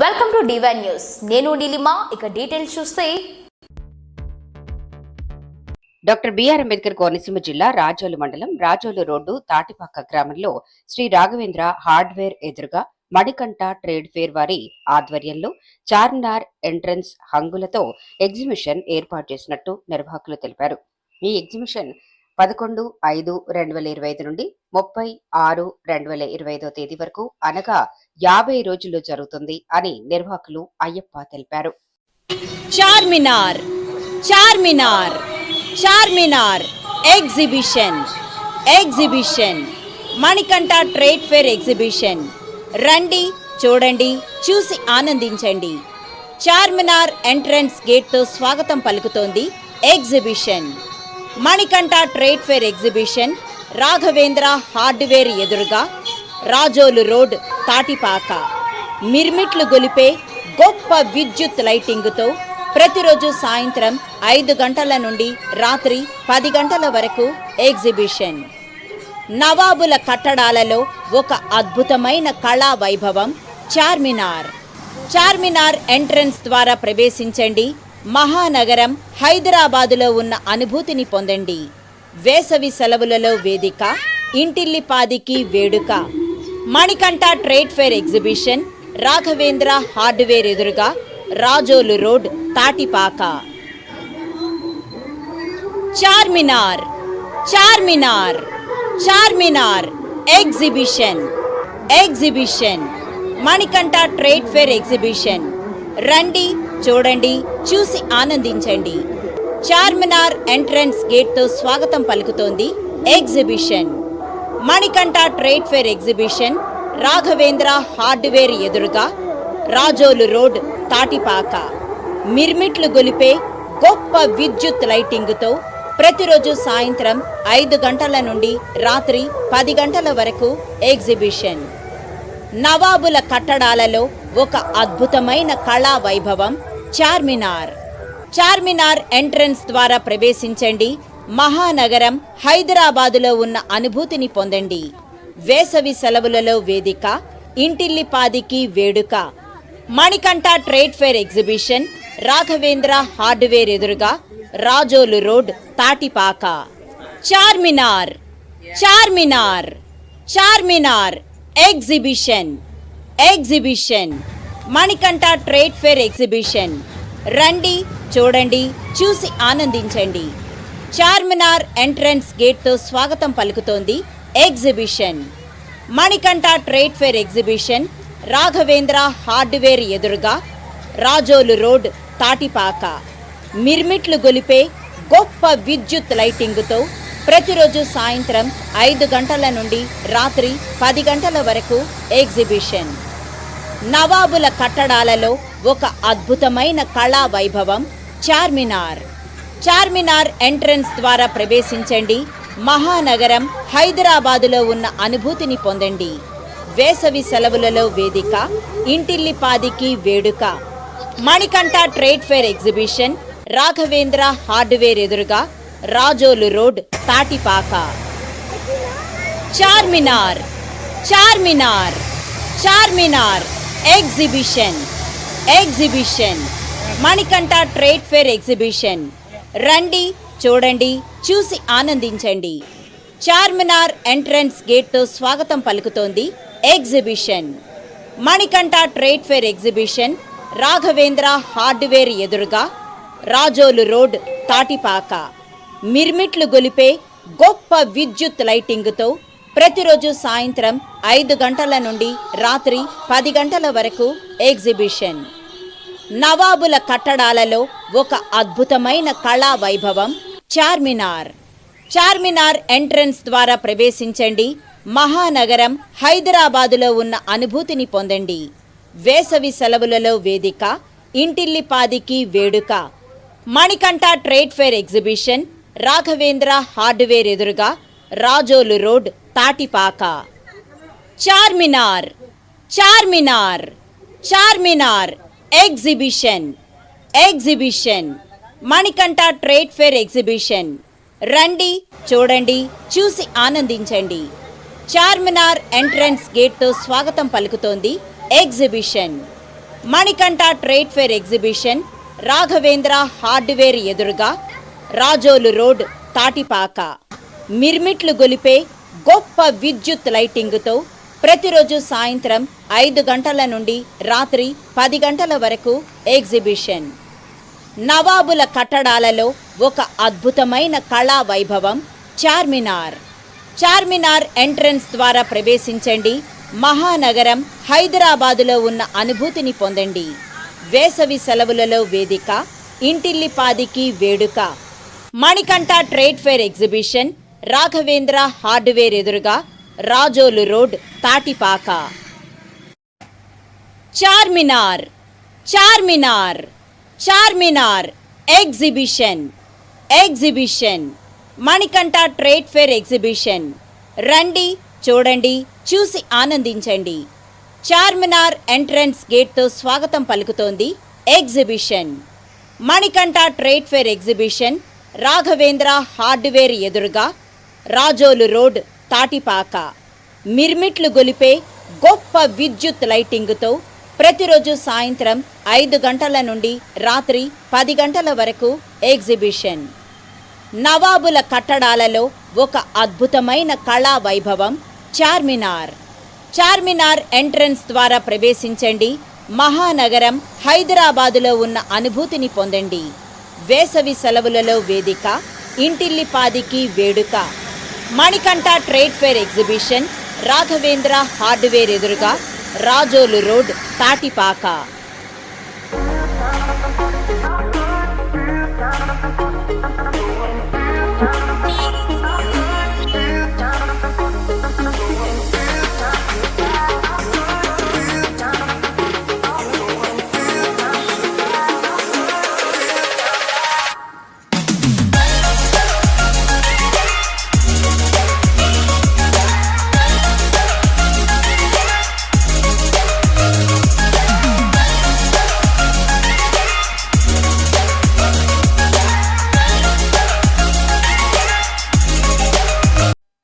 Welcome to divine news నేను నీలిమా ఇక details చూస్తే. డాక్టర్ బిఆర్ అంబేద్కర్ కోనసీమ జిల్లా రాజోలు మండలం రాజోలు రోడ్డు తాటిపాక గ్రామంలో శ్రీ రాఘవేంద్ర హార్డ్వేర్ ఎదురుగా మణికంఠ ట్రేడ్ ఫేర్ వారి ఆధ్వర్యంలో చార్మినార్ ఎంట్రన్స్ హంగులతో ఎగ్జిబిషన్ ఏర్పాటు చేసినట్టు నిర్వాహకులు తెలిపారు. ఈ ఎగ్జిబిషన్ పదకొండు ఐదు రెండు వేల ఇరవై ఐదు నుండి ముప్పై ఆరు రెండు వేల ఇరవై ఐదో తేదీ వరకు అనగా యాభై రోజుల్లో జరుగుతుంది అని నిర్వాహకులు అయ్యప్ప తెలిపారు. Charminar Charminar Charminar exhibition exhibition Manikanta trade fair exhibition. రండి చూడండి చూసి ఆనందించండి. చార్మినార్ ఎంట్రన్స్ గేట్తో స్వాగతం పలుకుతోంది exhibition. Manikanta trade fair exhibition Raghavendra hardware ఎదురుగా రాజోలు రోడ్ తాటిపాక. మిర్మిట్లు గొలిపే గొప్ప విద్యుత్ లైటింగుతో ప్రతిరోజు సాయంత్రం ఐదు గంటల నుండి రాత్రి పది గంటల వరకు ఎగ్జిబిషన్. నవాబుల కట్టడాలలో ఒక అద్భుతమైన కళా వైభవం చార్మినార్. చార్మినార్ ఎంట్రన్స్ ద్వారా ప్రవేశించండి. మహానగరం హైదరాబాదులో ఉన్న అనుభూతిని పొందండి. వేసవి సెలవులలో వేదిక ఇంటిల్లిపాదికి వేడుక Manikanta trade fair exhibition Raghavendra hardware ఎదురుగా Razole road Tatipaka. Charminar Charminar Charminar exhibition exhibition Manikanta trade fair exhibition. రండి చూడండి చూసి ఆనందించండి. చార్మినార్ ఎంట్రన్స్ గేట్తో స్వాగతం పలుకుతోంది exhibition. Manikanta trade fair exhibition Raghavendra hardware ఎదురుగా రాజోలు రోడ్ తాటిపాక. మిర్మిట్లు గొలిపే గొప్ప విద్యుత్ లైటింగుతో ప్రతిరోజు సాయంత్రం ఐదు గంటల నుండి రాత్రి పది గంటల వరకు ఎగ్జిబిషన్. నవాబుల కట్టడాలలో ఒక అద్భుతమైన కళా వైభవం చార్మినార్. చార్మినార్ ఎంట్రన్స్ ద్వారా ప్రవేశించండి. మహానగరం హైదరాబాదులో ఉన్న అనుభూతిని పొందండి. వేసవి సెలవులలో వేదిక ఇంటిల్లిపాదికి వేడుక. Manikanta trade fair exhibition Raghavendra hardware ఎదురుగా Razole road Tatipaka. Charminar Charminar Charminar exhibition exhibition. Manikanta trade fair exhibition. రండి చూడండి చూసి ఆనందించండి. చార్మినార్ ఎంట్రన్స్ గేట్తో స్వాగతం పలుకుతోంది exhibition. Manikanta trade fair exhibition Raghavendra hardware ఎదురుగా రాజోలు రోడ్ తాటిపాక. మిర్మిట్లు గొలిపే గొప్ప విద్యుత్ లైటింగుతో ప్రతిరోజు సాయంత్రం ఐదు గంటల నుండి రాత్రి పది గంటల వరకు ఎగ్జిబిషన్. నవాబుల కట్టడాలలో ఒక అద్భుతమైన కళా వైభవం చార్మినార్. చార్మినార్ ఎంట్రన్స్ ద్వారా ప్రవేశించండి. మహానగరం హైదరాబాదులో ఉన్న అనుభూతిని పొందండి. వేసవి సెలవులలో వేదిక ఇంటిల్లిపాదికి వేడుక. Manikanta trade fair exhibition Raghavendra hardware ఎదురుగా Razole road Tatipaka. Charminar Charminar Charminar. Exhibition. Exhibition. Manikanta trade fair exhibition. రండి చూడండి చూసి ఆనందించండి. చార్మినార్ ఎంట్రన్స్ గేట్తో స్వాగతం పలుకుతోంది exhibition. Manikanta trade fair exhibition Raghavendra hardware ఎదురుగా రాజోలు రోడ్ తాటిపాక. మిర్మిట్లు గొలిపే గొప్ప విద్యుత్ లైటింగుతో ప్రతిరోజు సాయంత్రం ఐదు గంటల నుండి రాత్రి పది గంటల వరకు ఎగ్జిబిషన్. నవాబుల కట్టడాలలో ఒక అద్భుతమైన కళా వైభవం చార్మినార్. చార్మినార్ ఎంట్రన్స్ ద్వారా ప్రవేశించండి. మహానగరం హైదరాబాదులో ఉన్న అనుభూతిని పొందండి. వేసవి సెలవులలో వేదిక ఇంటిల్లిపాదికి వేడుక. Manikanta trade fair exhibition Raghavendra hardware ఎదురుగా Razole road Tatipaka. Charminar Charminar Charminar exhibition exhibition. Manikanta trade fair exhibition. రండి చూడండి చూసి ఆనందించండి. చార్మినార్ ఎంట్రన్స్ గేట్తో స్వాగతం పలుకుతోంది exhibition. Manikanta trade fair exhibition Raghavendra hardware ఎదురుగా రాజోలు రోడ్ తాటిపాక. మిర్మిట్లు గొలిపే గొప్ప విద్యుత్ లైటింగుతో ప్రతిరోజు సాయంత్రం ఐదు గంటల నుండి రాత్రి పది గంటల వరకు ఎగ్జిబిషన్. నవాబుల కట్టడాలలో ఒక అద్భుతమైన కళా వైభవం చార్మినార్. చార్మినార్ ఎంట్రన్స్ ద్వారా ప్రవేశించండి. మహానగరం హైదరాబాదులో ఉన్న అనుభూతిని పొందండి. వేసవి సెలవులలో వేదిక ఇంటిల్లిపాదికి వేడుక. Manikanta trade fair exhibition Raghavendra hardware ఎదురుగా Razole road Tatipaka. Charminar Charminar Charminar exhibition exhibition Manikanta trade fair exhibition. రండి చూడండి చూసి ఆనందించండి. చార్మినార్ ఎంట్రన్స్ గేట్తో స్వాగతం పలుకుతోంది exhibition. Manikanta trade fair exhibition Raghavendra hardware ఎదురుగా రాజోలు రోడ్ తాటిపాక. మిర్మిట్లు గొలిపే గొప్ప విద్యుత్ లైటింగ్తో ప్రతిరోజు సాయంత్రం ఐదు గంటల నుండి రాత్రి పది గంటల వరకు ఎగ్జిబిషన్. నవాబుల కట్టడాలలో ఒక అద్భుతమైన కళా వైభవం చార్మినార్. చార్మినార్ ఎంట్రన్స్ ద్వారా ప్రవేశించండి. మహానగరం హైదరాబాదులో ఉన్న అనుభూతిని పొందండి. వేసవి సెలవులలో వేదిక ఇంటిల్లిపాదికి వేడుక. Manikanta trade fair exhibition Raghavendra hardware ఎదురుగా Razole road Tatipaka.